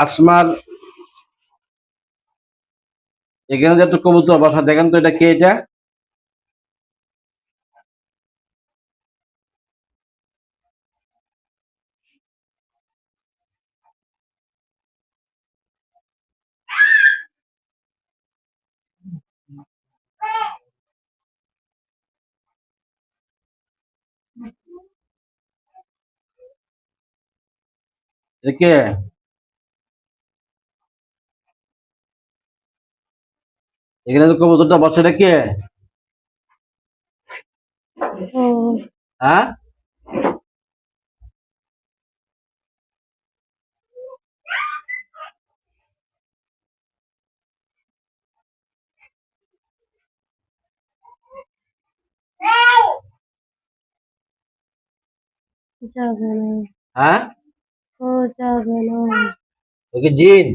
আসমার এখানে যে একটা কবুতর বাসা দেখেন তো এটা কে এটা? কে এখানে যে কবুতরটা বসে এটা কে হ্যাঁ হ্যাঁ? ও যাবে না ওকে জিন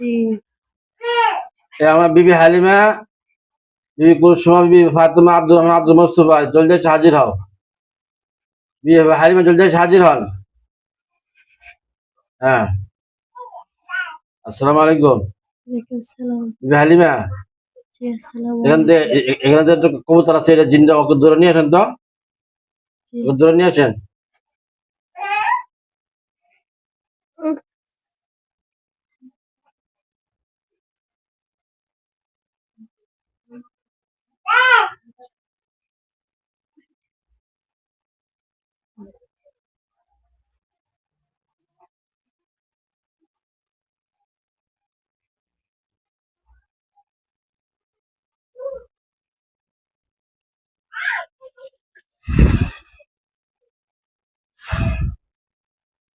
জি এ আমার বিবি হালিমা বিবি কুলসুমা বিবি ফাতেমা আব্দুল রহমান আব্দুল মোস্তফা জলদি এসে হাজির হও বিবি হালিমা জলদি এসে হাজির হন হ্যাঁ আসসালামু আলাইকুম বিবি হালিমা এখান থেকে এখানে একটা কবুতর আছে এটা জিনটা ওকে ধরে নিয়ে আসেন তো ধরে নিয়ে আসেন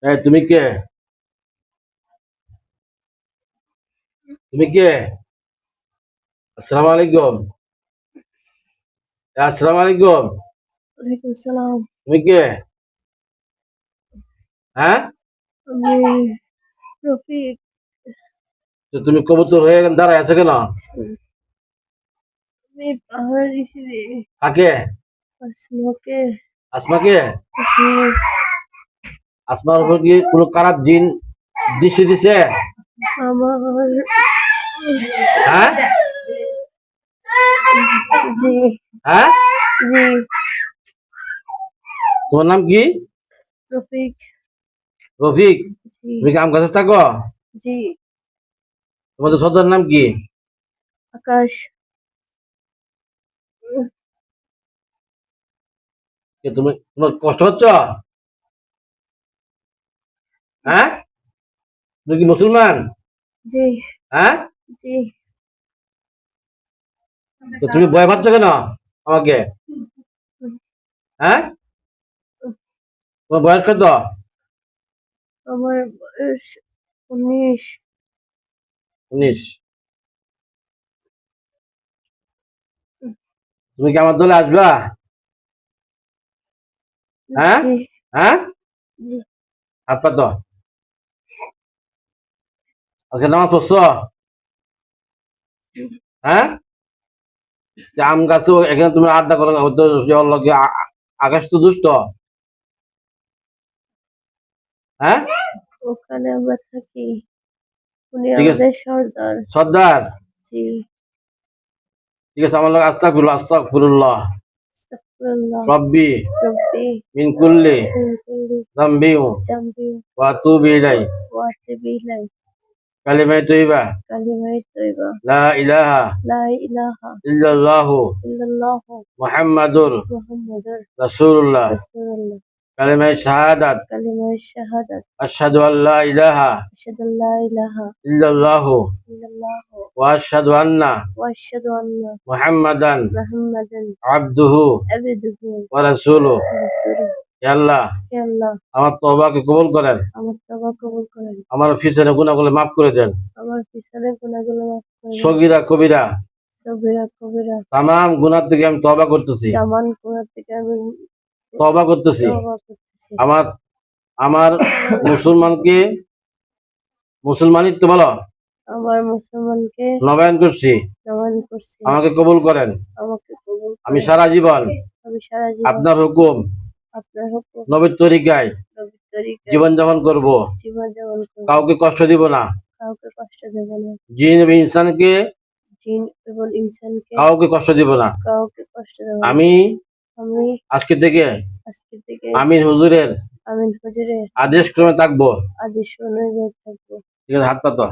এই তুমি কে তুমি কে আসসালামু আলাইকুম এ, আসসালামু আলাইকুম। ওয়ালাইকুম সালাম তুমি কে? হ্যাঁ? রফিক। তো তুমি কবুতর হয়ে এখানে দাঁড়ায় আছো কেন? আমি পাহাড় এসেছি কাকে? আসমকে? আসমাকে। আসমার উপর কি কোনো খারাপ দিন দৃষ্টি দিছে? আমার হ্যাঁ? জি। হ্যাঁ? জি। তোমার নাম কি? রফিক। রফিক? তুমি কি আম গাছে থাকো? জি। তোমাদের সদর নাম কি? আকাশ। তুমি তোমার কষ্ট হচ্ছে? হ্যাঁ? তুমি কি মুসলমান? জি। হ্যাঁ? জি। তো তুমি ভয় পাচ্ছ কেন আমাকে? হ্যাঁ? তোমার বয়স কত? আমার বয়স উনিশ। উনিশ। তুমি কি আমার দলে আসবা? হ্যাঁ? হ্যাঁ? হাত পাত আজকে নামাজ পড়ছ? হ্যাঁ? আম গাছে এখানে তুমি আড্ডা করো আকাশ তো দুষ্ট। হ্যাঁ? ওখানে আমরা থাকি। উনি। আমাদের সর্দার। সর্দার? জি। ঠিক আছে আমার লোক আস্তাগফিরুল্লাহ রব্বি। রব্বি। মিন কুল্লি। মিন কুল্লি। জামবি ওয়া তুবি ইলাই ওয়া আতুবু ইলাইহি কালিমায়ে তৈবা কালিমায়ে তয়্যিবা লা ইলাহা লা ইলাহা ইল্লাল্লাহু ইল্লাল্লাহু মুহাম্মাদুর মুহাম্মাদুর রাসূলুল্লাহ। রাসূলুল্লাহ। কালিমায়ে শাহাদাত কালিমায়ে শাহাদাত আশহাদু আল্লা ইলাহা আশহাদু আল লা ইলাহা ইল্লাল্লাহু ইল্লাল্লাহু ওয়া আশহাদু আন্না ওয়া আশহাদু আন্না মুহাম্মাদান মুহাম্মাদান আবদুহু আবদুহু ওয়া রাসূলুহু। রাসূলুহু। আল্লাহ আমার তওবাকে কবুল করেন। আমার কবুল করেন। আমার পিছনে গুনাহগুলো মাফ করে দেন। আমার পিছনে গুনাহগুলো মাফ করে দেন। সগীরা কবিরা। গুনাহ থেকে আমি তওবা করতেছি। সামান গুনাহ থেকে আমি তওবা করতেছি। আমার আমার মুসলমানকে মুসলমানিত্ব বলো। আমার মুসলমানকে নবায়ন করছি। নবায়ন আমাকে কবুল করেন। আমাকে কবুল আমি করেন। সারা জীবন আমি সারা জীবন আপনার হুকুম নবীর তরিকায় নবীর তরিকায় জীবন যাপন করব। জীবন যাপন করব। কাউকে কষ্ট দিব না। কাউকে কষ্ট দেব না। জিন এবং ইনসানকে জিন এবং ইনসানকে কাউকে কষ্ট দিব না। কাউকে কষ্ট দেব আমি আমি আজকে থেকে আজকে থেকে আমিন হুজুরের আমিন হুজুরের আদেশ ক্রমে থাকব। আদেশ অনুযায়ী থাকব। ঠিক আছে হাত পাতো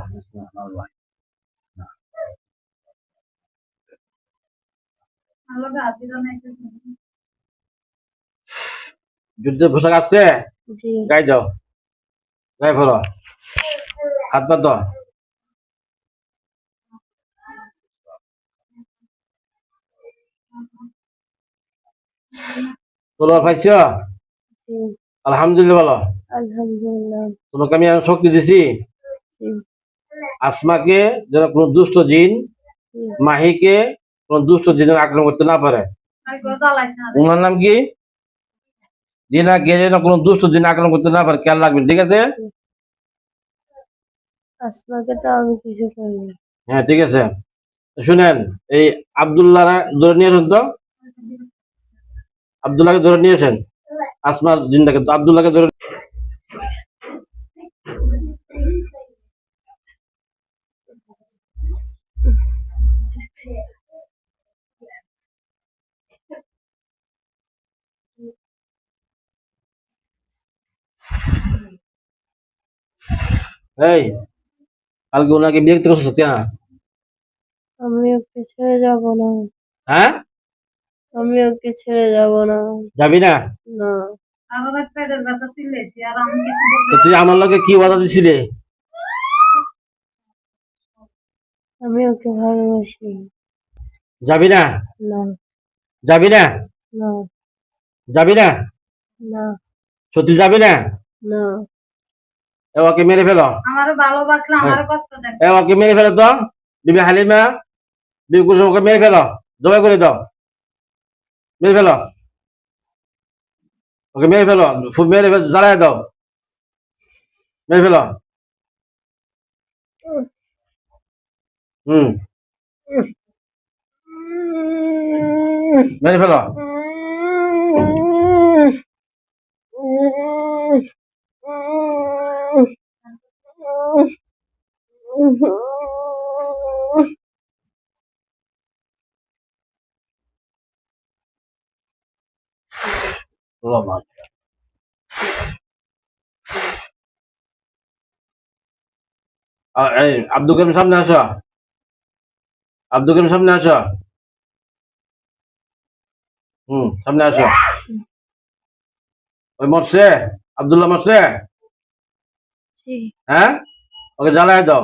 যুদ্ধের পোশাক আসছে গাই দাও। গাই ফেলো হাত পাতো তোলো পাইছ? আলহামদুলিল্লাহ বলো আলহামদুলিল্লাহ। তোমাকে আমি শক্তি দিছি। জি। আসমাকে যেন কোনো দুষ্ট জিন জি। মাহিকে কোন দুষ্ট জিন আক্রমণ করতে না পারে। ওনার নাম কি? জিনাকে যেন কোনো দুষ্ট জিন আক্রমণ করতে না পারে খেয়াল রাখবেন ঠিক আছে? আসমাকে তো আমি কিছু করিনি হ্যাঁ ঠিক আছে। শুনেন এই আবদুল্লাহ ধরে নিয়েছেন তো? আবদুল্লাহকে ধরে নিয়েছেন? আসমার জিনটাকে তো আবদুল্লাহকে ধরে এই কালকে ওনাকে বিরক্ত করছ কেন? আমি ওকে ছেড়ে যাব না। হ্যাঁ? আমি ওকে ছেড়ে যাব না। যাবি না? না। আমার পেটের ব্যথা চিল্লেছি আর আমি কিছু বলতে তো তুই আমার লোকে কি বাধা দিছিলি? আমি ওকে ভালোবাসি। যাবি না? না। যাবি না? না। যাবি না? না। সত্যি যাবি না? না। ওকে মেরে ফেলো। আমারও ভালোবাসলে আমারও কষ্ট দেন ওকে মেরে ফেলো তো। বিবি হালিমা বিবি কুসুম ওকে মেরে ফেলো। জবাই করে দাও। মেরে ফেলো। ওকে মেরে ফেলো। ফুল মেরে ফেলো। জ্বালায় দাও। মেরে ফেলো। হুম। মেরে ফেলো। লো মা। আ, এই আব্দুল করিম সামনে আসো। আব্দুল করিম সামনে আসো। হুম সামনে আসো। ওই মরছে? আব্দুল্লাহ মরছে? হ্যাঁ? ওকে জ্বালায় দাও।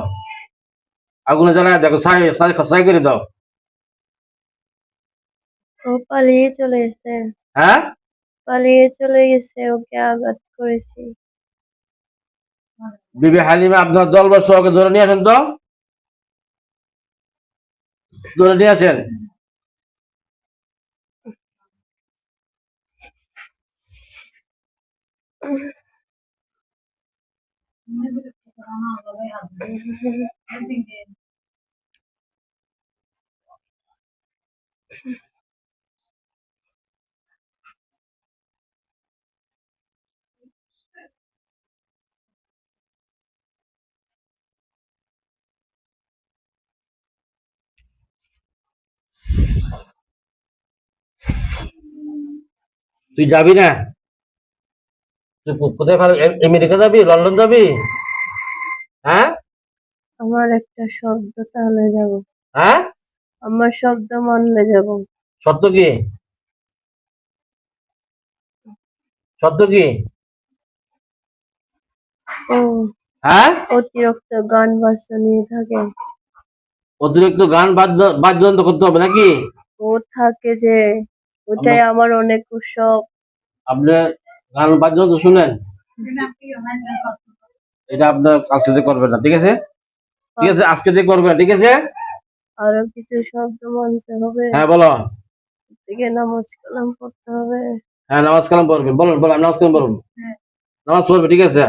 আগুনে জ্বালায় দেখো সাই সাই সাই করে দাও। ও পালিয়ে চলে গেছে হ্যাঁ? পালিয়ে চলে গেছে ওকে আঘাত করেছি। বিবি হালিমা আপনার দলবর্ষ ওকে ধরে নিয়ে আসেন তো? ধরে নিয়ে আসেন। তুই যাবি না? তুই কোথায় ভালো আমেরিকা যাবি? লন্ডন যাবি? হ্যাঁ? আমার একটা শব্দ তাহলে যাব। হ্যাঁ? আমার শব্দ মানলে যাব। সত্য কি? সত্য কি? ও হ্যাঁ? অতিরিক্ত গান বাজনা নিয়ে থাকে। অতিরিক্ত গান বাদ্য বাদ্যযন্ত্র করতে হবে নাকি? ও থাকে যে ওটাই আমার অনেক উৎসব। আপনি গান বাজনা তো শুনেন? এটা আপনার কাছ থেকে করবেন না ঠিক আছে? ঠিক আছে আজকে থেকে করবেন ঠিক আছে? আরও কিছু শব্দ মানতে হবে। হ্যাঁ বলো। থেকে নামাজ কালাম পড়তে হবে। হ্যাঁ নামাজ কালাম পড়বেন বলুন বলুন নামাজ কালাম পড়ুন। নামাজ পড়বে ঠিক আছে?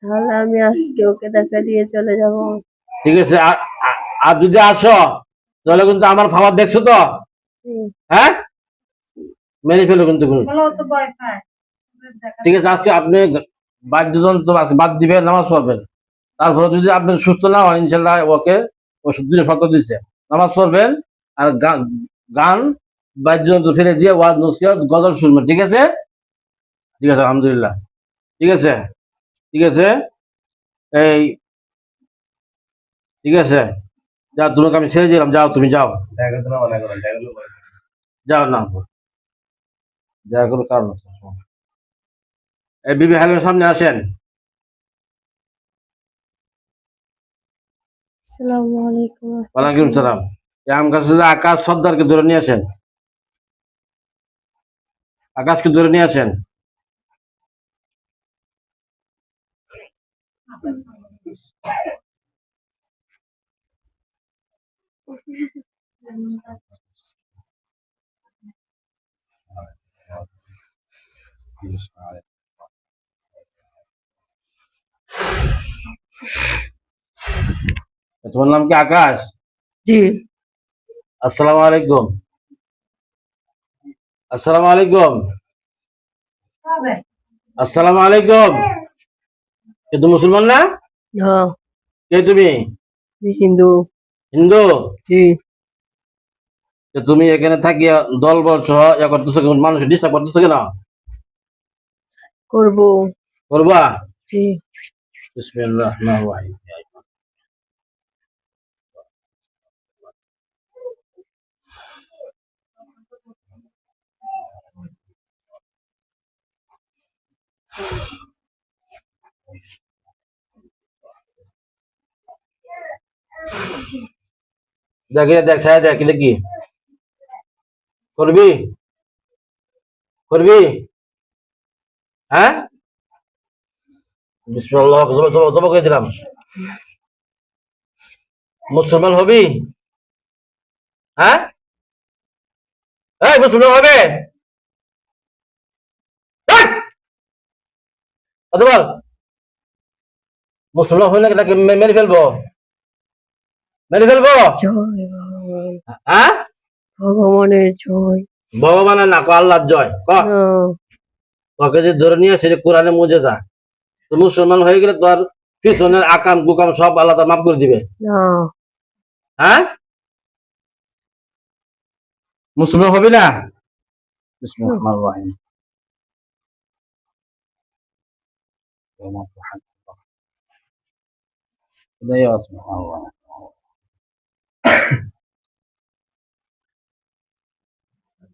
তাহলে আমি আজকে ওকে দেখা দিয়ে চলে যাব। ঠিক আছে আর যদি আসো তাহলে কিন্তু আমার খাবার দেখছ তো? হ্যাঁ? মেরে ফেলো কিন্তু ঠিক আছে আজকে আপনি বাদ্যযন্ত্র বাদ দিবেন নামাজ পড়বেন। তারপরে যদি আপনি সুস্থ না হন ইনশাল্লাহ ওকে ওষুধ দিয়ে সত্য দিচ্ছে নামাজ পড়বেন আর গান গান বাদ্যযন্ত্র ফেলে দিয়ে ওয়াজ নসিহত গজল শুনবেন ঠিক আছে? ঠিক আছে আলহামদুলিল্লাহ। ঠিক আছে? ঠিক আছে? এই ঠিক আছে? যা তোমাকে আমি ছেড়ে দিলাম যাও তুমি যাও। যাও না। দেখা কোনো কারণ আছে এই বিবি হালিমের সামনে আসেন। আসসালামু আলাইকুম। ওয়ালাইকুম সালাম। এই আম গাছ আকাশ সর্দারকে ধরে নিয়ে আসেন। আকাশকে ধরে নিয়ে আসেন। তোমার নাম কি আকাশ? জি। আসসালামু আলাইকুম। আসসালামু আলাইকুম। আসসালামু আলাইকুম। কে তুমি মুসলমান না? হ্যাঁ। কে তুমি? হিন্দু। হিন্দু? জি। তুমি এখানে থাকিয়া দল বল সহ ইয়া করতেছো মানুষ ডিস্টার্ব করতেছো কেন? করব। করবা? জি। বিসমিল্লাহ রহমান রহিম দেখ দেখ সাহেব দেখ কি? করবি? করবি? হ্যাঁ? বিসমিল্লাহ তোমাকে দিলাম মুসলমান হবি? হ্যাঁ? এই মুসলমান হবে? বল মুসলমান মে- মেরে ফেলব? মেরে ফেলব? হ্যাঁ? ভগবানের জয়। ভগবানের না ক আল্লাহর জয় ক? হ্যাঁ, তোকে যে ধরে নিয়ে আসে কোরআনে মুজে যা। তো মুসলমান হয়ে গেলে তোর পিছনের আকাম কুকাম সব আল্লাহ মাফ করে দিবে। হ্যাঁ? মুসলমান হবি না? বিসমিল্লাহির রহমানির রহিম।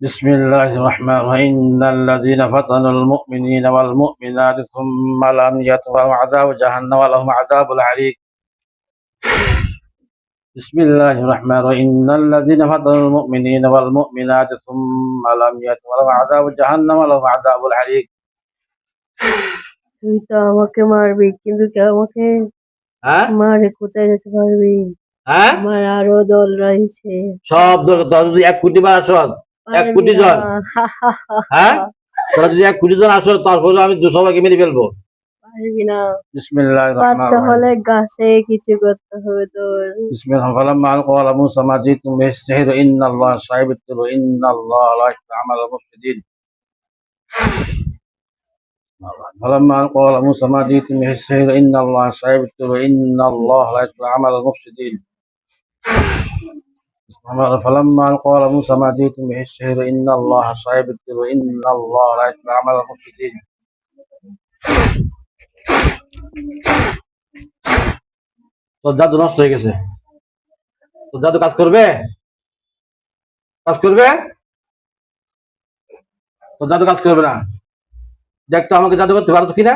بسم الله الرحمن الرحيم إن الذين فتنوا المؤمنين والمؤمنات ثم لم يتوبوا عذاب جهنم ولهم عذاب الحريق بسم الله الرحمن الرحيم إن الذين فتنوا المؤمنين والمؤمنات ثم لم يتوبوا لهم عذاب جهنم ولهم عذاب الحريق তুই তো আমাকে মারবি কিন্তু কে আমাকে হ্যাঁ মারে কোথায় যেতে পারবি হ্যাঁ আমার আরো দল রয়েছে সব দরকার তোর যদি এক কোটি বার আসস এক পারবি কোটি জন। না। হা, হা, হা, হ্যাঁ হা। তোরা যদি এক কোটি জন আসো তারপরে আমি দু সবাইকে মেরে ফেলবো পারবি না বিসমিল্লাহ রহমান পারতে হলে গাছে কিছু করতে হবে তোর بسم الله فلما ألقوا على موسى ما جئتم به السحر إن الله صاحب التر إن الله لا يحب عمل المفسدين فلما ألقوا على موسى ما جئتم به السحر إن الله صاحب التر إن الله لا يحب عمل المفسدين بسم الله فلما ألقوا على موسى ما جئتم به السحر إن الله صاحب التر إن الله لا يحب عمل المفسدين তোর জাদু নষ্ট হয়ে গেছে তোর জাদু কাজ করবে কাজ করবে তোর জাদু কাজ করবে না দেখ তো আমাকে জাদু করতে পারতো কিনা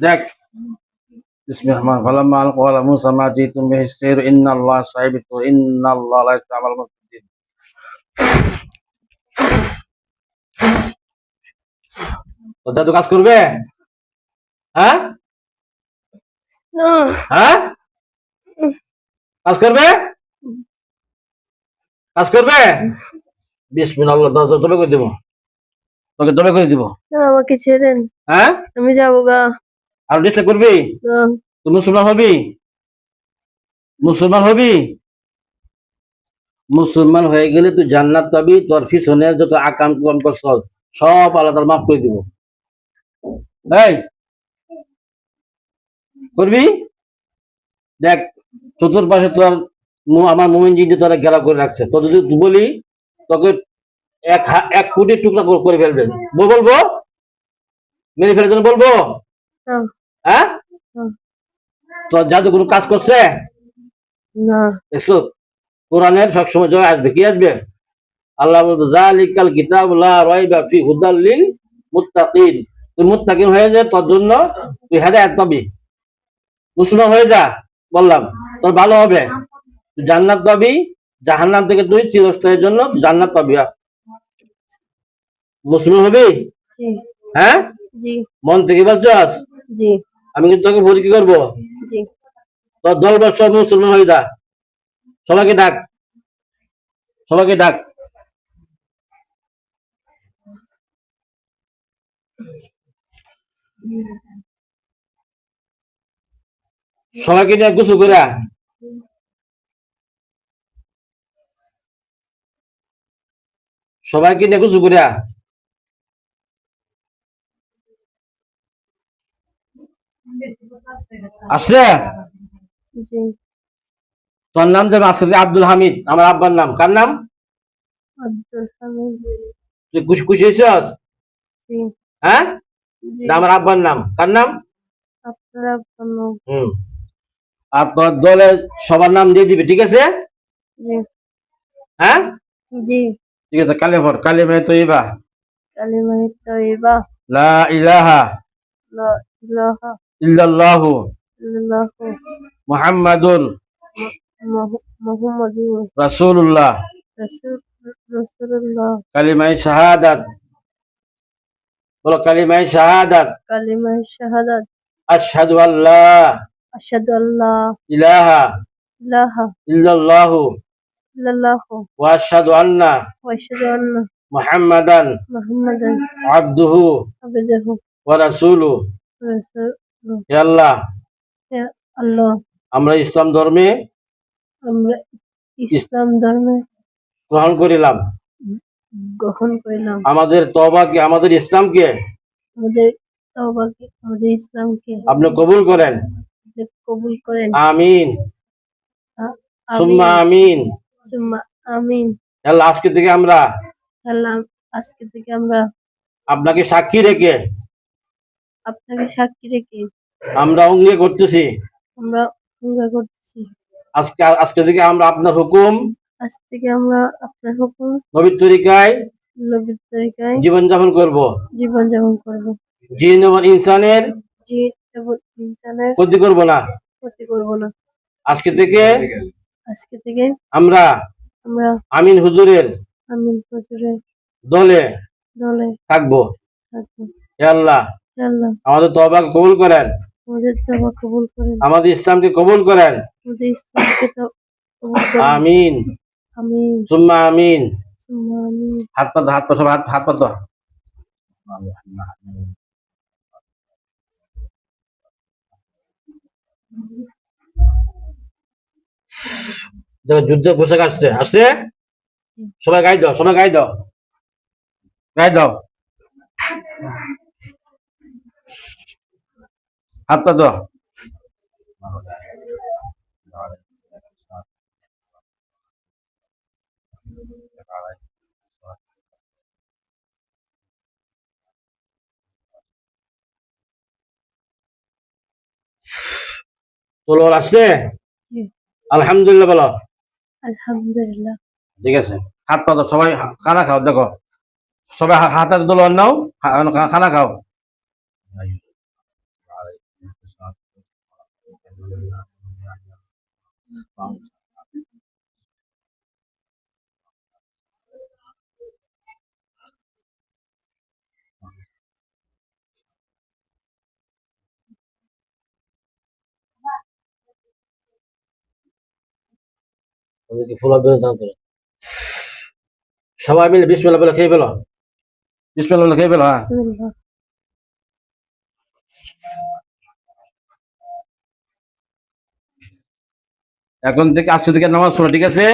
দেখ بسم الله الرحمن الرحيم فلما ألقوا على موسى ما جئتم به السحر إن الله صاحب التر إن الله لا يستعمل المفسدين তোর দাদু কাজ করবে হ্যাঁ না হ্যাঁ কাজ করবে কাজ করবে বিশ মিনিট আল্লাহ তবে করে দিব তোকে তবে করে দিব না আমাকে ছেড়ে দেন হ্যাঁ আমি যাবো গা আর ডিস্টার্ব করবি? না তুই মুসলমান হবি? মুসলমান হবি? মুসলমান হয়ে গেলে তুই জান্নাত পাবি তোর পিছনে যত আকাম কুকাম করছ সব আল্লাহ তার মাফ করে দিব। এই করবি? দেখ চতুর্পাশে তোর আমার মোমিন জিন্দি তোরা গেলা করে রাখছে। তো যদি তুই বলি তোকে এক হা- এক কোটি টুকরা করে- করে ফেলবে। বলব মেরে ফেলার জন্য বলব? না হ্যাঁ। তোর জাদু কোনো কাজ করছে? না। দেখছ কোরআনের সবসময় জয় আসবে। কি আসবে? আল্লাহ বলতো জালিকাল কিতাব লা রাইবা ফি হুদাল লিল মুত্তাকিন। তুই মুত্তাকিন হয়ে যা তোর জন্য তুই হেদায়েত পাবি। মুসলমান হয়ে যা বললাম। তোর ভালো হবে। তুই জান্নাত পাবি। জাহান্নাম থেকে তুই চিরস্থায়ীর জন্য জান্নাত পাবি। মুসলমান হবি? হ্যাঁ? মন থেকে বলছস জি। আমি কিন্তু তোকে ভরি কি করব? তোর দল বছর মুসলমান হয়ে যা। সবাইকে ডাক। সবাইকে ডাক। সবাইকে নিয়ে গুছু করে সবাইকে নিয়ে গুছু করে বেশি কথা আসতে গেছে। আসলে তোর নাম আজকে আব্দুল হামিদ আমার আব্বার নাম কার নাম? তুই খুশি খুশি হয়েছিস? হ্যাঁ? আমার আব্বার নাম কার নাম? হুম। আর তোর দলে সবার নাম দিয়ে দিবি ঠিক আছে? হ্যাঁ? ঠিক আছে কালে ভর কালে মে তো ইবা কালিমাহি তৈবা লা ইলাহা। লা ইলাহা। ইল্লাল্লাহু ইল্লাল্লাহু মুহাম্মাদুর মুহ- মুহাম্মাদুর রাসূলুল্লাহ রাসূল রাসূলুল্লাহ কালিমায়ে শাহাদাত বলো কালিমায়ে শাহাদাত কালিমাহি শাহাদাত আশহাদু আল্লা আশহাদু আল্লা ইলাহা ইলাহা ইল্লাল্লাহু ইল্লাল্লাহু ওয়া আশহাদু আন্না ওয়া আশহাদু আন্না মুহাম্মাদান মুহাম্মাদান আবদুহু আবদুহু ওয়া রাসূলুহু রাসূলুহু হে আল্লাহ। আল্লাহ। আমরা ইসলাম ধর্মে আমরা ইসলাম ধর্মে গ্রহণ করিলাম। গ্রহণ করলাম। আমাদের তবাকে আমাদের ইসলামকে আমাদের তওবাকে আমাদের ইসলামকে আপনি কবুল করেন। কবুল করেন। আমিন। সুম্মা আমিন। আমিন। সুম্মা আমিন। আল্লাহ আজকে থেকে আমরা আল্লাহ আজকে থেকে আমরা আপনাকে সাক্ষী রেখে আপনাকে সাক্ষী রেখে আমরা অঙ্গীকার করতেছি। আমরা অঙ্গীকার করতেছি। আজকে আজকে থেকে আমরা আপনার হুকুম আজ থেকে আমরা আপনার হুকুম নবীর তরিকায় নবীর তরিকায় জীবনযাপন করব। জীবন যাপন করব। জিন এবং ইনসানের যে এবং ইনসানের ক্ষতি করব না। ক্ষতি করব না। আজকে থেকে আজকে থেকে আমরা আমরা আমিন হুজুরের আমিন হুজুরের দলে দলে থাকব। থাকব। আল্লাহ আমাদের তবাকে কবুল করেন। আমাদের তবা কবুল করেন। আমাদের ইসলামকে কবুল করেন। আমাদের ইসলামকে কবুল করেন। আমিন। আমিন। সুম্মা আমিন। সুম্মা আমিন। হাত পাতো হাত পাতো হাত হাত যুদ্ধের পোশাক আসছে। আসছে? সবাই গাই দাও সবাই গাই দাও। গাই দাও। হাত পাতো তোলোর আসছে আলহামদুলিল্লাহ বলো আলহামদুলিল্লাহ ঠিক আছে হাত পাতো সবাই খানা খাও দেখো সবাই হাতে দোলো নাও খানা খাও সবাই মিলে বিশ মেলা বেলা খেয়ে পেল বিশ মেলা খেয়ে পেল হ্যাঁ। এখন থেকে আজকে থেকে নামাজ পড়ো ঠিক আছে?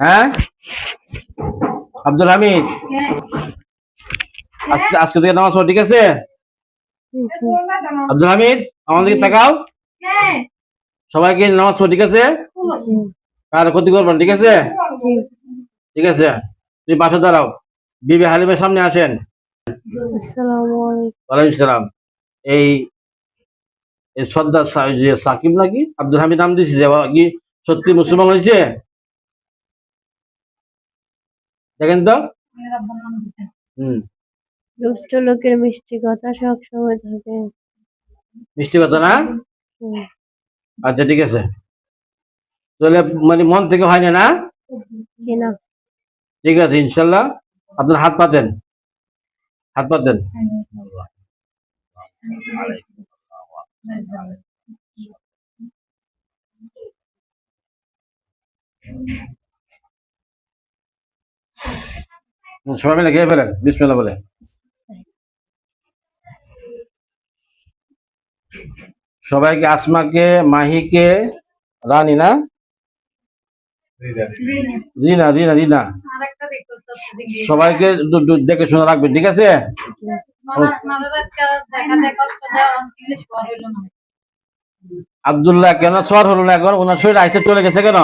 হ্যাঁ? আব্দুল হামিদ? আজকে আজকে থেকে নামাজ পড়ো ঠিক আছে? আব্দুল হামিদ আমাদেরকে তাকাও। সবাইকে নামাজ পড়ো ঠিক আছে? আর ক্ষতি করবেন ঠিক আছে? ঠিক আছে? তুমি পাশে দাঁড়াও। বিবি হালিমের সামনে আসেন। আসসালামু আলাইকুম। ওয়ালাইকুম সালাম। এই সর্দার যে সাকিব নাকি? আব্দুল হামিদ নাম দিয়েছে যে কি সত্যি মুসলমান হয়েছে? দেখেন তো। হম। দুষ্ট লোকের মিষ্টি কথা সব সময় থাকে। মিষ্টি কথা না? আচ্ছা ঠিক আছে। তাহলে মানে মন থেকে হয় না না? ঠিক আছে ইনশাল্লাহ। আপনার হাত পাতেন। হাত পাতেন। হুম, সবাই মিলে খেয়ে ফেলেন বিসমিল্লাহ বলে। সবাইকে আসমাকে মাহিকে রানী না? রিনা রিনা রিনা। সবাইকে দেখে শুনে রাখবেন ঠিক আছে। আব্দুল্লাহ কেন? সর হলো না এখন? ওনার শরীর আইসে চলে গেছে কেন?